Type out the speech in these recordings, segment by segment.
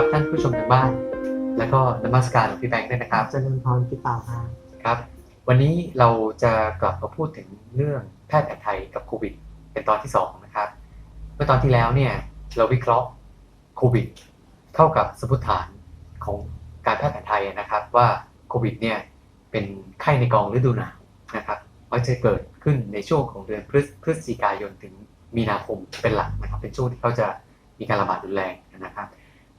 ครับท่านผู้ชมทางบ้าน แล้วก็นมัสการหลวงพี่แบงค์ด้วยนะครับเจริญพรพี่เต่าครับครับ วันนี้เราจะกลับมาพูดถึงเรื่องแพทย์แผนไทยกับโควิด เป็นตอนที่สองนะครับเมื่อตอนที่แล้วเนี่ยเราวิเคราะห์โควิดเข้ากับสมมติฐานของการแพทย์แผนไทยนะครับ ว่าโควิดเนี่ยเป็นไข้ในกองฤดูหนาวนะครับมักจะเกิดขึ้นในช่วงของเดือนพฤศพฤศจิกายนถึงมีนาคมเป็นหลักนะครับ เป็นช่วงที่เขาจะมีการระบาดรุนแรงนะครับ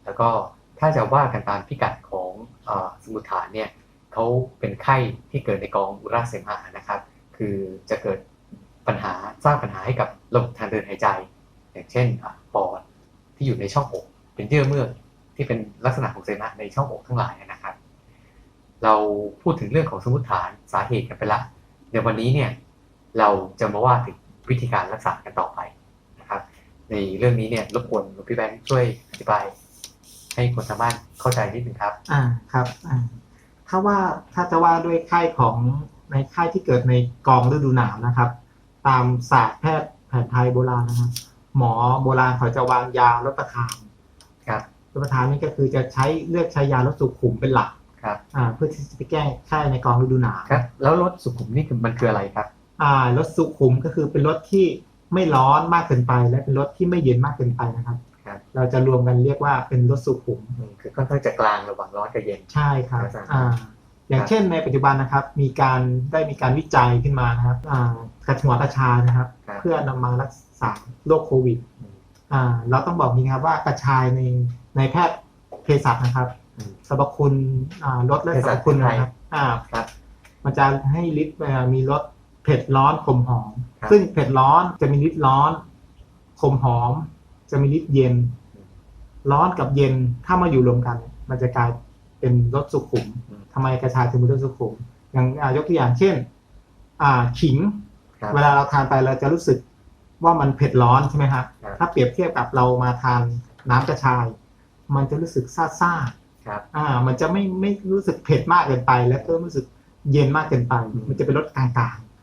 แล้วก็ถ้าจะว่ากันตามพิกัดของอสมมติฐานเนี่ยเขาเป็นไข้ที่เกิดในกองอุระเสมหะนะครับ คือจะเกิดปัญหาสร้างปัญหาให้กับระบบทางเดินหายใจ อย่างเช่นอปอดที่อยู่ในช่องอกเป็นเยื่อเมือกที่เป็นลักษณะของเสมหะในช่องอกทั้งหลายนะครับ เราพูดถึงเรื่องของสมมติฐานสาเหตุกันไปละเดี๋ยววันนี้เนี่ยเราจะมาว่าถึงวิธีการรักษากันต่อไปนะครับ ในเรื่องนี้เนี่ยรบกวนหลวงพี่แบงค์ช่วยอธิบาย ให้คนทางบ้านเข้าใจนิดนึงครับ อ่าครับอ่าถ้าว่าถ้าจะว่าด้วยไข้ของในไข้ที่เกิดในกองฤดูหนาวนะครับ ตามศาสตร์แพทย์แผนไทยโบราณนะครับหมอโบราณเขาจะวางยาลดประทานครับลดประทานนี่ก็คือจะใช้เลือกใช้ยาลดสุขุมเป็นหลักครับอ่าเพื่อที่จะไปแก้ไข้ในกองฤดูหนาวครับ แล้วรถสุขุมนี่คือมันคืออะไรครับ อ่ารถสุขุมก็คือเป็นรถที่ไม่ร้อนมากเกินไป และเป็นรถที่ไม่เย็นมากเกินไปนะครับครับ เราจะรวมกันเรียกว่าเป็นรถสุขุมอืมคือค่อนข้างจะกลางระหว่างร้อนกับเย็น ใช่ครับครับอ่าอย่างเช่นในปัจจุบันนะครับ มีการได้มีการวิจัยขึ้นมานะครับอ่ากระหัวกระชายนะครับครับ เพื่อนำมารักษาโรคโควิดอืมอ่าเราต้องบอกนี้นะครับว่ากระชายในในแพทย์เภสัชนะครับอืมสรรพคุณอ่าลดและเภสรสัรชพคุณไทยนะครับอ่าครับ มันจะให้ฤทธิ์อ่ามีรสเผ็ดร้อนขมหอมครับซึ่งเผ็ดร้อนจะมีฤทธิ์ร้อนขมหอม จะมีฤทธิ์เย็นอืม ร้อนกับเย็นถ้ามาอยู่รวมกัน มันจะกลายเป็นรสสุขุมอืมทำไมกระชายถึงเป็นรสสุขุม อย่างอ่ายกตัวอย่างเช่น อ่าขิงครับเวลาเราทานไปเราจะรู้สึกว่ามันเผ็ดร้อนใช่ไหมครับครับถ้าเปรียบเทียบกับเรามาทานน้ำกระชาย มันจะรู้สึกซ่าซ่าๆครับอ่า มันจะไม่ไม่รู้สึกเผ็ดมากเกินไป แล้วก็รู้สึกเย็นมากเกินไปอืมมันจะเป็นรสกลาง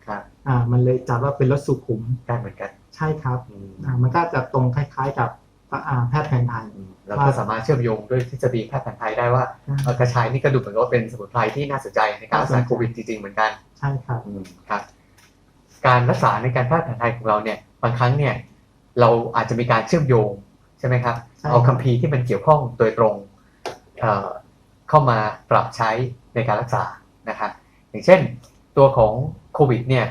ครับๆอ่า มันเลยจัดว่าเป็นรสสุขุมได้เหมือนกัน ใช่ครับอืมอ่า มันก็จะตรงคล้าย ๆกับอ่า แพทย์แผนไทยอืมเราก็สามารถเชื่อมโยงด้วยทฤษฎีแพทย์แผนไทยได้ว่าอ่าเอ่อกระชายนี่ก็ดูเหมือนกับว่าเป็นสมุนไพรที่น่าสนใจในการรักษาน่าสนใจโควิดจริงๆเหมือนกันใช่ครับอืมครับ การรักษาในการแพทย์แผนไทยของเราเนี่ยบางครั้งเนี่ยเราอาจจะมีการเชื่อมโยงใช่ไหมครับใช่เอาคัมภีร์ที่มันเกี่ยวข้องโดยตรงเอ่อเข้ามาปรับใช้ในการรักษานะครับอย่างเช่น ตัวของโควิดเนี่ย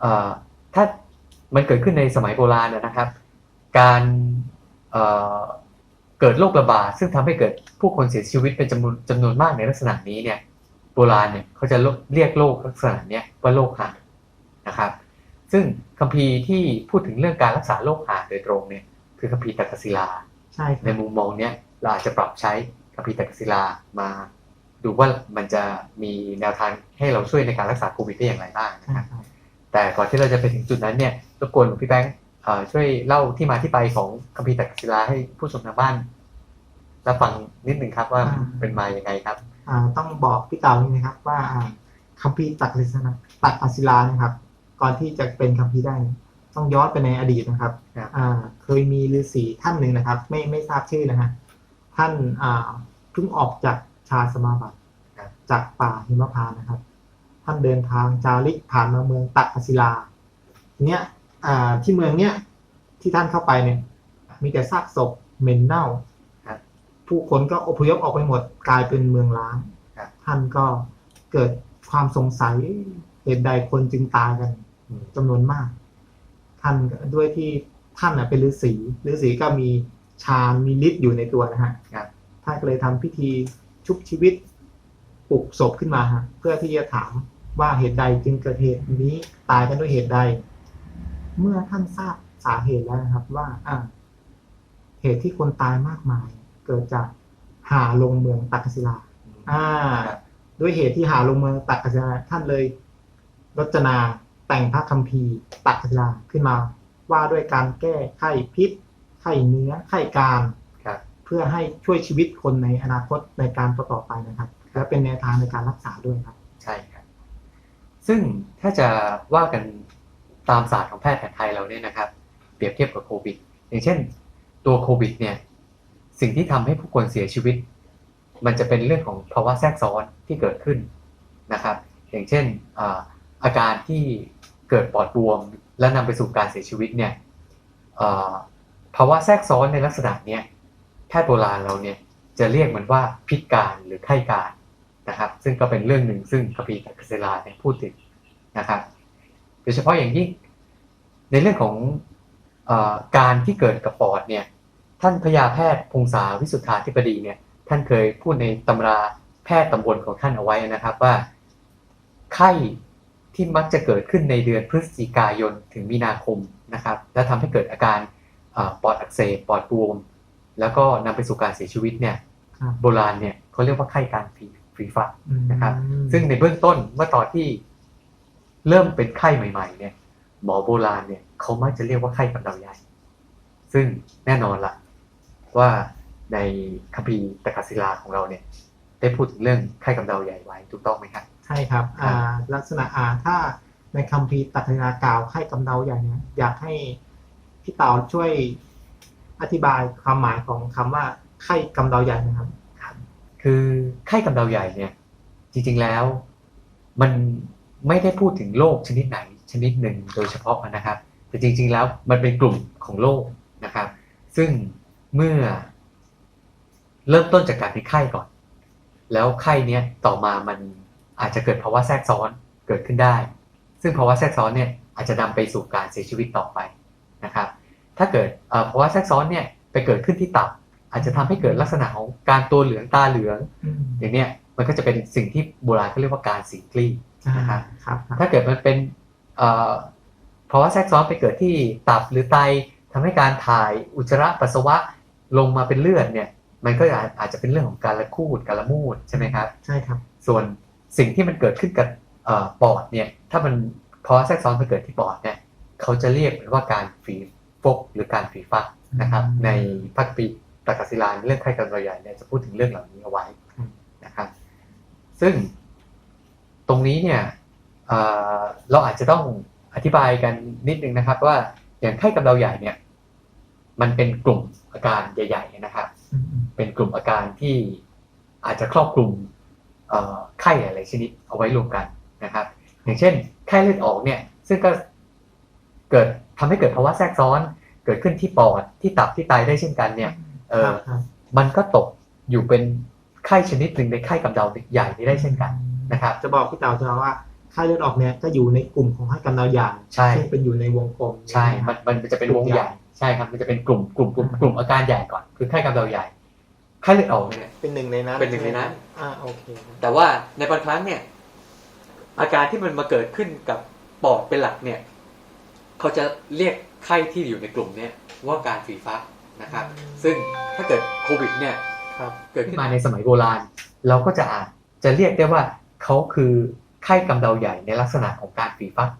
เอ่อถ้ามันเกิดขึ้นในสมัยโบราณนะครับ การ เอ่อเกิดโรคระบาดซึ่งทำให้เกิดผู้คนเสียชีวิตเป็นจำนวนจำนวนมากในลักษณะนี้เนี่ยโบราณเนี่ยเขาจะเรียกโรคลักษณะเนี้ยว่าโรคหานะครับ ซึ่งคัมภีร์ที่พูดถึงเรื่องการรักษาโรคหาโดยตรงเนี่ยคือคัมภีร์ตักกศิลาใช่คในรับมุมมองเนี้ยเราอาจจะปรับใช้คัมภีร์ตักกศิลามาดูว่ามันจะมีแนวทางให้เราช่วยในการรักษาโควิดได้อย่างไรบ้างนะใช่ครับครับแต่ก่อนที่เราจะไปถึงจุดนั้นเนี่ยรบกวนหลวงพี่แบงค์เอ่อ ช่วยเล่าที่มาที่ไปของคัมภีร์ตักกศิลาให้ผู้ชมทางบ้านรับฟังนิดหนึ่งครับว่าเป็นมาอย่างไงครับอ่าต้องบอกพี่เต่านี่นะครับว่าอ่าคัมภีร์ตักลิสนะตักอศิลานะครับ ก่อนที่จะเป็นคัมภีร์ได้เนี่ยต้องย้อนไปในอดีตนะครับครับอ่าเคยมีฤาษีท่านหนึ่งนะครับ ไม่ไม่ทราบชื่อนะฮะท่านอ่าเพิ่งออกจากชาสมาบัติครับจากป่าหิมพานต์นะครับ ท่านเดินทางจาริกผ่านมาเมืองตักอศิลาทีเนี้ยอ่า ที่เมืองเนี้ยที่ท่านเข้าไปเนี่ย มีแต่ซากศพเหม็นเน่าครับผู้คนก็อพยพออกไปหมดกลายเป็นเมืองล้างครับท่านก็เกิดความสงสัยเหตุใดคนจึงตายกันอืมจำนวนมาก ท่านก็ด้วยที่ท่านน่ะเป็นฤาษีฤาษีก็มีฌานมีฤทธิ์อยู่ในตัวนะฮะครับท่านก็เลยทำพิธีชุบชีวิตปลุกศพขึ้นมาฮะเพื่อที่จะถามว่าเหตุใดจึงเกิดเหตุนี้ตายกันด้วยเหตุใด เมื่อท่านทราบสาเหตุแล้วนะครับว่าอ่าเหตุที่คนตายมากมาย เกิดจากหาลงเมืองตักกศิลา อ่าครับด้วยเหตุที่หาลงเมืองตักกศิลาท่านเลยรจนาแต่งพระคัมภีร์ตักกศิลาขึ้นมา ว่าด้วยการแก้ไข้พิษ ไข้เนื้อ ไข้การครับเพื่อให้ช่วยชีวิตคนในอนาคตในการต่อๆไปนะครับ และเป็นแนวทางในการรักษาด้วยครับ ใช่ครับ ซึ่งถ้าจะว่ากัน ตามศาสตร์ของแพทย์แผนไทยเราเนี่ยนะครับ เปรียบเทียบกับโควิด อย่างเช่น ตัวโควิดเนี่ยสิ่งที่ทำให้ผู้คนเสียชีวิต มันจะเป็นเรื่องของภาวะแทรกซ้อนที่เกิดขึ้นนะครับ อย่างเช่นอาอาการที่เกิดปอดบวม และนำไปสู่การเสียชีวิตเนี่ยภาวะแทรกซ้อนในลักษณะเนี้ยแพทย์โบราณเราเนี่ยจะเรียกมันว่าพิษการหรือไข้การนะครับ ซึ่งก็เป็นเรื่องหนึ่งซึ่งคัมภีร์ตักกศิลาเนี่ยพูดถึงนะครับ โดยเฉพาะอย่างยิ่งในเรื่องของเออการที่เกิดกับปอดเนี่ยท่านพยาแพทย์พงษาวิสุทธาธิบดีเนี่ยท่านเคยพูดในตำราแพทย์ตำบลของท่านเอาไว้นะครับว่า ไข้ที่มักจะเกิดขึ้นในเดือนพฤศจิกายนถึงมีนาคมนะครับ และทำให้เกิดอาการเอ่อปอดอักเสบปอดบวม แล้วก็นำไปสู่การเสียชีวิตเนี่ยครับโบราณเนี่ยเขาเรียกว่าไข้การฝีฝีฟ้าอืมนะครับ ซึ่งในเบื้องต้นเมื่อตอนที่ เริ่มเป็นไข้ใหม่ๆเนี่ยหมอโบราณเนี่ยเขามักจะเรียกว่าไข้กำเดาใหญ่ซึ่งแน่นอนละว่าในคัมภีร์ตะกศิลาของเราเนี่ย ได้พูดถึงเรื่องไข้กำเดาใหญ่ไว้ถูกต้องไหมครับใช่ครับอ่าลักษณะอ่าถ้าในคัมภีร์ตักนากล่าวไข้กำเดาใหญ่เนี่ยอยากให้พี่เต่าช่วยอธิบายความหมายของคำว่าไข้กำเดาใหญ่นะครับ คือไข้กำเดาใหญ่เนี่ย จริงๆแล้ว มัน ไม่ได้พูดถึงโรคชนิดไหนชนิดหนึ่งโดยเฉพาะนะครับ แต่จริงๆแล้วมันเป็นกลุ่มของโรคนะครับ ซึ่งเมื่อเริ่มต้นจากการเป็นไข้ก่อน แล้วไข้เนี้ยต่อมามันอาจจะเกิดภาวะแทรกซ้อนเกิดขึ้นได้ ซึ่งภาวะแทรกซ้อนเนี่ยอาจจะนำไปสู่การเสียชีวิตต่อไปนะครับ ถ้าเกิดเอ่อภาวะแทรกซ้อนเนี่ยไปเกิดขึ้นที่ตับ อาจจะทำให้เกิดลักษณะของการตัวเหลืองตาเหลืองอืมอย่างเนี้ยมันก็จะเป็นสิ่งที่โบราณเขาเรียกว่าการสีกลี นะครับครับครับถ้าเกิดมันเป็นเอ่อภาวะแทรกซ้อนไปเกิดที่ตับหรือไตทำให้การถ่ายอุจจาระปัสสาวะลงมาเป็นเลือดเนี่ย มันก็อาจอาจจะเป็นเรื่องของการละคูดการละมูดใช่ไหมครับใช่ครับ ส่วนสิ่งที่มันเกิดขึ้นกับเอ่อปอดเนี่ย ถ้ามันภาวะแทรกซ้อนไปเกิดที่ปอดเนี่ยเขาจะเรียกมันว่าการฝีฟกหรือการฝีฟักนะครับอืมในพระคัมภีร์ตากศิลาเรื่องไข้กันรอยใหญ่เนี่ยจะพูดถึงเรื่องเหล่านี้เอาไว้อืมนะครับ ซึ่ง ตรงนี้เนี่ยเอ่อเราอาจจะต้องอธิบายกันนิดนึงนะครับ ว่าอย่างไข้กำเดาใหญ่เนี่ย มันเป็นกลุ่มอาการใหญ่ๆนะครับอืมอืมเป็นกลุ่มอาการที่อาจจะครอบคลุมเอ่อไข้หลายๆชนิดเอาไว้รวมกันนะครับ อย่างเช่น ไข้เลือดออกเนี่ย ซึ่งก็เกิดทำให้เกิดภาวะแทรกซ้อน เกิดขึ้นที่ปอดที่ตับที่ไตได้เช่นกันเนี่ยเออครับครับมันก็ตกอยู่เป็นไข้ชนิดหนึ่งในไข้กำเดาใหญ่นี้ได้เช่นกัน นะครับจะบอกพี่เต่าจะว่าไข้เลือดออกเนี่ยก็อยู่ในกลุ่มของไข้กำเดาใหญ่ใช่ซึ่งเป็นอยู่ในวงกลมใช่มันมันจะเป็นวงใหญ่ใช่ครับมันจะเป็นกลุ่มกลุ่มกลุ่มกลุ่มอาการใหญ่ก่อนคือไข้กำเดาใหญ่ไข้เลือดออกเนี่ยเป็นหนึ่งในนั้นเป็นหนึ่งในนั้นอ่าโอเคครับแต่ว่าในบางครั้งเนี่ย อาการที่มันมาเกิดขึ้นกับปอดเป็นหลักเนี่ย เขาจะเรียกไข้ที่อยู่ในกลุ่มเนี่ยว่าการฝีฟ้านะครับ ซึ่งถ้าเกิดโควิดเนี่ยครับเกิดขึ้นมาในสมัยโบราณ เราก็จะอาจจะเรียกได้ว่า เขาคือไข้กำเดาใหญ่ในลักษณะของการฝีฟัก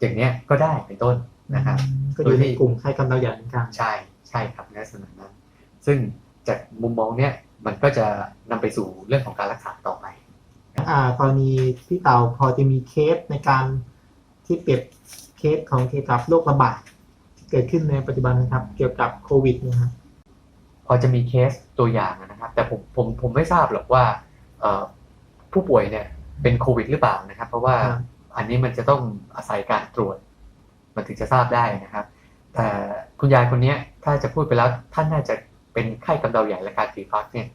อย่างเนี้ยก็ได้เป็นต้นนะครับอืมก็อยู่ในกลุ่มไข้กำเดาใหญ่เหมือนกันใช่ใช่ครับในลักษณะนั้น ซึ่งจากมุมมองเนี้ยมันก็จะนำไปสู่เรื่องของการรักษาต่อไปอ่ากรณีพี่เต่าพอจะมีเคสในการที่เปรียบเคสของเกี่ยวกับโรคระบาดที่เกิดขึ้นในปัจจุบันนะครับ เกี่ยวกับโควิดเนะครับพอจะมีเคสตัวอย่างนะครับ แต่ผมผมผมไม่ทราบหรอกว่าเอ่อ ผู้ป่วยเนี่ยเป็นโควิดหรือเปล่านะครับ เพราะว่าครับอันนี้มันจะต้องอาศัยการตรวจ มันถึงจะทราบได้นะครับ แต่คุณยายคนเนี้ยถ้าจะพูดไปแล้วท่านน่าจะเป็นไข้กำเดาใหญ่และการฝีฟักเนี่ย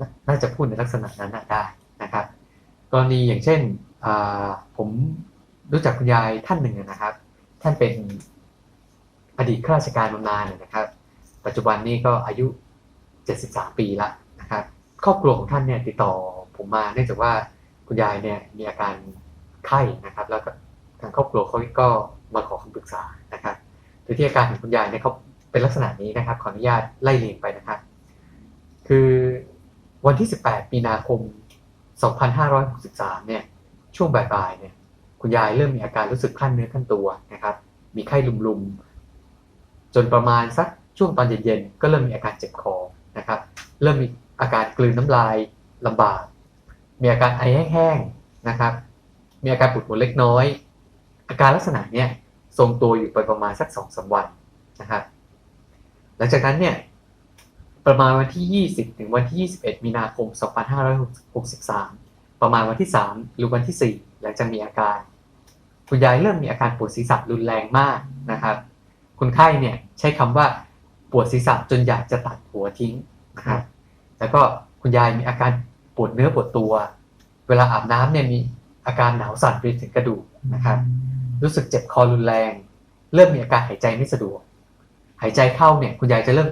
นาน่าจะพูดในลักษณะนั้นน่ะได้นะครับ กรณีอย่างเช่นอ่าผมรู้จักคุณยายท่านหนึ่งนะครับ ท่านเป็นอดีตข้าราชการบำนาญนะครับ ปัจจุบันนี้ก็อายุ 73 ปีละนะครับ ครอบครัวของท่านเนี่ยติดต่อ ผมมาเนื่องจากว่าคุณยายเนี่ยมีอาการไข้นะครับ แล้วก็ทางครอบครัวเขาก็มาขอคำปรึกษานะครับโดยที่อาการของคุณยายเนี่ยเขาเป็นลักษณะนี้นะครับ ขออนุญาตไล่เรียงไปนะครับ คือวันที่ 18 มีนาคม 2563 เนี่ย ช่วงบ่ายๆ เนี่ย คุณยายเริ่มมีอาการรู้สึกคลั่นเนื้อคลั่นตัวนะครับ มีไข้ลุมๆ จนประมาณสักช่วงตอนเย็นๆ ก็เริ่มมีอาการเจ็บคอนะครับ เริ่มมีอาการกลืนน้ำลายลำบาก มีอาการไอแห้งๆนะครับ มีอาการปวดหัวเล็กน้อย อาการลักษณะเนี้ยทรงตัวอยู่ไปประมาณสักสองสามวันนะครับ หลังจากนั้นเนี่ยประมาณวันที่ 20 ถึงวันที่ 21 มีนาคม 2563 ประมาณวันที่ 3 หรือวันที่ 4 หลังจากมีอาการ คุณยายเริ่มมีอาการปวดศีรษะรุนแรงมากนะครับคุณไข้เนี่ยใช้คำว่าปวดศีรษะจนอยากจะตัดหัวทิ้งนะครับ แล้วก็คุณยายมีอาการ ปวดเนื้อปวดตัว เวลาอาบน้ำเนี่ยมีอาการหนาวสั่นไปถึงกระดูกนะครับ รู้สึกเจ็บคอรุนแรง เริ่มมีอาการหายใจไม่สะดวก หายใจเข้าเนี่ยคุณยายจะเริ่ม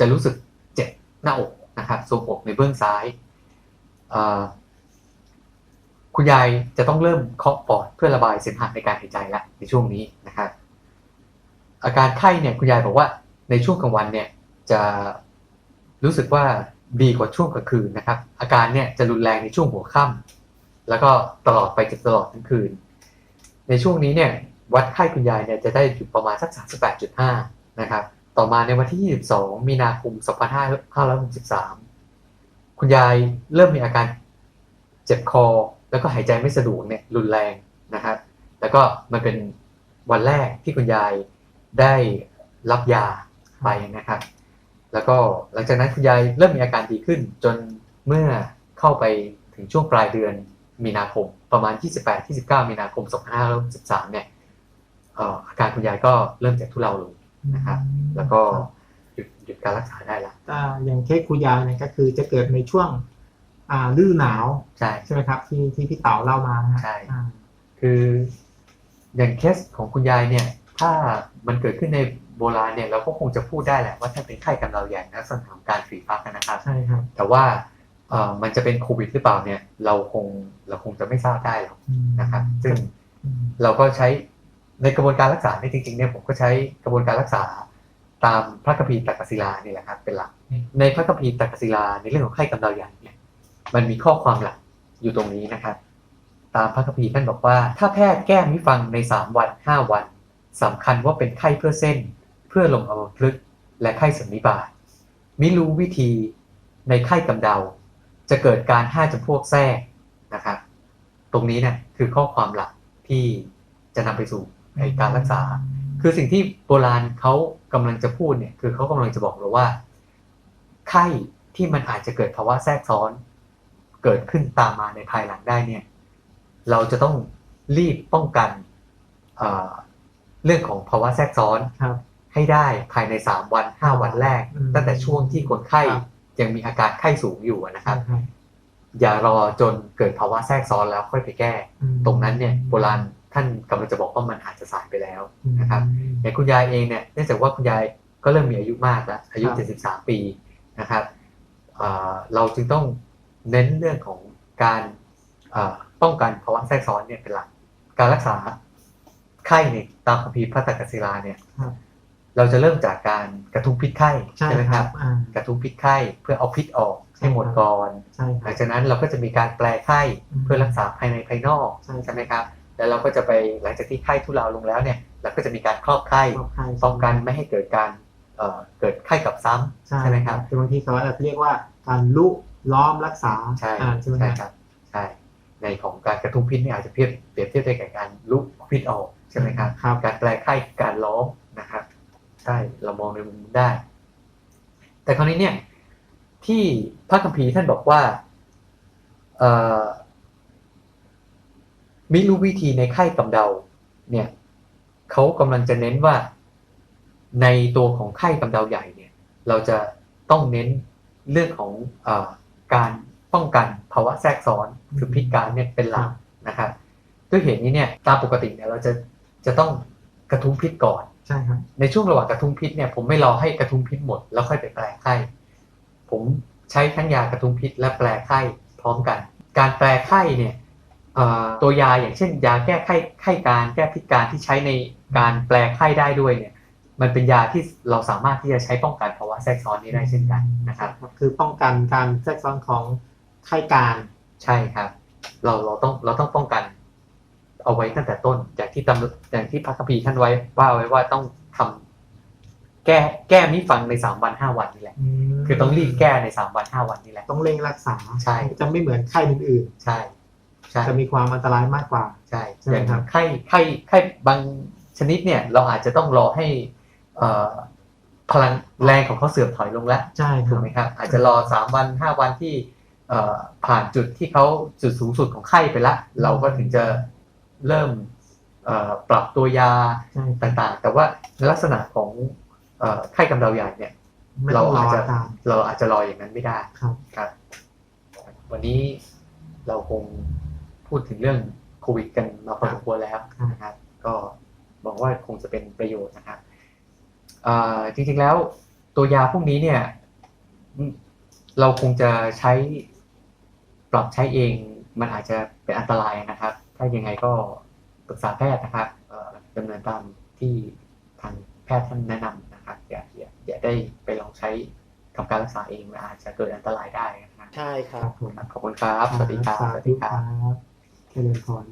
จะรู้สึกเจ็บหน้าอกนะครับทรวงอกในเบื้องซ้ายเอ่อคุณยายจะต้องเริ่มเคาะปอดเพื่อระบายเสมหะในการหายใจแล้วในช่วงนี้นะครับ อาการไข้เนี่ยคุณยายบอกว่าในช่วงกลางวันเนี่ยจะรู้สึกว่า ดีกว่าช่วงกลางคืนนะครับ อาการเนี่ยจะรุนแรงในช่วงหัวค่ำแล้วก็ตลอดไปจนตลอดทั้งคืน ในช่วงนี้เนี่ยวัดไข้คุณยายเนี่ยจะได้อยู่ประมาณสัก 38.5 นะครับ ต่อมาในวันที่ 22 มีนาคม 2563 คุณยายเริ่มมีอาการเจ็บคอ แล้วก็หายใจไม่สะดวกเนี่ยรุนแรงนะครับ แล้วก็มันเป็นวันแรกที่คุณยายได้รับยาไปนะครับ แล้วก็หลังจากนั้นคุณยายเริ่มมีอาการดีขึ้น จนเมื่อเข้าไปถึงช่วงปลายเดือนมีนาคม ประมาณ 28-29 มีนาคม 2563เนี่ยเอ่ออาการคุณยายก็เริ่มจากทุเลาลงนะครับ แล้วก็หยุดหยุดการรักษาได้ละอ่าอย่างเคสคุณยายเนี่ยก็คือจะเกิดในช่วงอ่าฤดูหนาวใช่ใช่ไหมครับ ที่ที่พี่เต๋าเล่ามานะฮะใช่อ่าคืออย่างเคสของคุณยายเนี่ย ถ้ามันเกิดขึ้นใน โบราณเนี่ยเราก็คงจะพูดได้แหละว่าถ้าเป็นไข้กำเดาใหญ่ลักษณะของการฝีฟักนะครับใช่ครับ แต่ว่าเอ่อมันจะเป็นโควิดหรือเปล่าเนี่ย เราคงเราคงจะไม่ทราบได้หรอกอืมนะครับซึ่งอืมเราก็ใช้ในกระบวนการรักษาเนี่ยจริงๆเนี่ยผมก็ใช้กระบวนการรักษาตามพระคัมภีร์ตักกศิลานี่แหละครับเป็นหลัก ในพระคัมภีร์ตักกศิลาในเรื่องของไข้กำเดาใหญ่เนี่ยมันมีข้อความหลักอยู่ตรงนี้นะครับ ตามพระคัมภีร์ท่านบอกว่า ถ้าแพทย์แก้มิฟังใน 3 วัน 5 วันสำคัญว่าเป็นไข้เพื่อเส้น เพื่อลงอมพฤกและไข้สันนิบาตมิรู้วิธีในไข้กำเดา จะเกิดการห้าจำพวกแทรกนะครับ ตรงนี้เนี่ยคือข้อความหลักที่จะนำไปสู่ในการรักษา คือสิ่งที่โบราณเขากำลังจะพูดเนี่ยคือเขากำลังจะบอกเราว่า ไข้ที่มันอาจจะเกิดภาวะแทรกซ้อน เกิดขึ้นตามมาในภายหลังได้เนี่ย เราจะต้องรีบป้องกันเเรื่องของภาวะแทรกซ้อนครับ ให้ได้ภายใน 3 วัน 5 วันแรกอืมตั้งแต่ช่วงที่คนไข้ครับยังมีอาการไข้สูงอยู่นะคใช่รับครับ อย่ารอจนเกิดภาวะแทรกซ้อนแล้วค่อยไปแก้อืมตรงนั้นเนี่ยโบราณท่านกำลังจะบอกว่ามันอาจจะสายไปแล้วอืมนะครับอย่างคุณยายเองเนี่ยเนื่องจากว่าคุณยายก็เริ่มมีอายุมากแล้วอายุครับ73 ปีนะครับเอ่อเราจึงต้องเน้นเรื่องของการเอ่อป้องกันภาวะแทรกซ้อนเนี่ยเป็นหลัก การรักษาไข้ในตามคัมภีร์พระตรักศิลาเนี่ยครับ เราจะเริ่มจากการกระทุ้งพิษไข้ใช่ไหมคครัรับบอ่ากระทุ้งพิษไข้เพื่อเอาพิษออกให้หมดก่อนใช่คหรัลับงจากนั้นเราก็จะมีการแปลไข้อืมเพื่อรักษาภายในภายนอกใช่ใช่ไหมครับแล้วเราก็จะไปหลังจากที่ไข้ทุเลาลงแล้วเนี่ยเราก็จะมีการครอบไข้ครอบครัวป้องกันไม่ให้เกิดการเอ่อเกิดไข้กลับซ้ำใช่ใช่ไหมครับคือบางทีเขาอาจจะเรียกว่าการลุล้อมรักษาใช่อ่าใช่ไหมใช่คครับรับใช่ในของการกระทุ้งพิษเนี่ยอาจจะเทียบเปรียบเทียบได้กับการลุกพิษออกใช่ไหมครับครับการแปลไข้คือการล้อมนะครับ ใช่เรามองในมุมนั้ได้ แต่คราวนี้เนี่ย ที่พระคัมภีร์ท่านบอกว่ามิรู้วิธีในไข้กำเดา เนี่ยเขากำลังจะเน้นว่าในตัวของไข้กำเดาใหญ่เนี่ย เราจะต้องเน้นเรื่องของอการป้องกันภาวะแทรกซ้อนคือพิษการเนี่ยเป็นหลักนะครับด้วยเหตุนี้เนี่ยตามปกติเนี่ยเราจะจะต้องกระทุ้งพิษก่อน ใช่ครับ ในช่วงระหว่างกระทุ้งพิษเนี่ยผมไม่รอให้กระทุ้งพิษหมดแล้วค่อยไปแปลไข้ผมใช้ทั้งยากระทุ้งพิษและแปลไข้พร้อมกัน การแปลไข้เนี่ยเอ่อตัวยาอย่างเช่น ยาแก้ไข้ไข้การแก้พิษการที่ใช้ในการแปลไข้ได้ด้วยเนี่ย มันเป็นยาที่เราสามารถที่จะใช้ป้องกันภาวะแทรกซ้อนนี้ได้เช่นกันนะครับ คือป้องกันการแทรกซ้อนของไข้การใช่ครับ เราเราต้องเราต้องป้องกัน เอาไว้ตั้งแต่ต้นอย่างที่ตำอย่างที่พระคัมภีร์ท่านไว้ว่าไว้ว่าต้องทำแก้แก้มิฟังในสามวันห้าวันนี่แหละมคือต้องรีบแก้ในสามวันห้าวันนี่แหละต้องเร่งรักษาใช่จะไม่เหมือนไข้อื่นใช่ใช่ๆจะมีความอันตรายมากกว่าใช่ใช่ไหมอย่างครับไข้ไข้ไข้บางชนิดเนี่ย เราอาจจะต้องรอให้เอ่อพลังแรงของเขาเสื่อมถอยลงแล้วใช่คถูรักบไหมครับ อาจจะรอสามวันห้าวันที่เอ่อผ่านจุดที่เขาจุดสูงสุดของไข้ไปละ เราก็ถึงจะ เริ่มเอ่อปรับตัวยาใช่ครับต่างๆ แต่ว่าลักษณะของเอ่อไข้กำเดาใหญ่เนี่ยไม่ต้องรออาการเราอาจจะรออย่างนั้นไม่ได้ครับครับ วันนี้เราคงพูดถึงเรื่องโควิดกันมาพอสมควรแล้วนะครับก็หวังว่าคงจะเป็นประโยชน์นะครับเอ่อจริงๆแล้วตัวยาพวกนี้เนี่ยอืมเราคงจะใช้ปรับใช้เองมันอาจจะเป็นอันตรายนะครับ ถ้ายังไงก็ปรึกษาแพทย์นะครับเอ่อดำเนินตามที่ทางแพทย์ท่านแนะนำนะครับอย่าอย่าอย่าได้ไปลองใช้ทำการรักษาเองมันอาจจะเกิดอันตรายได้นะครับใช่คครัรับบผมขอบคุณครับ สวัสดีครับสาสวัสธุดีคครับรับเจริญพร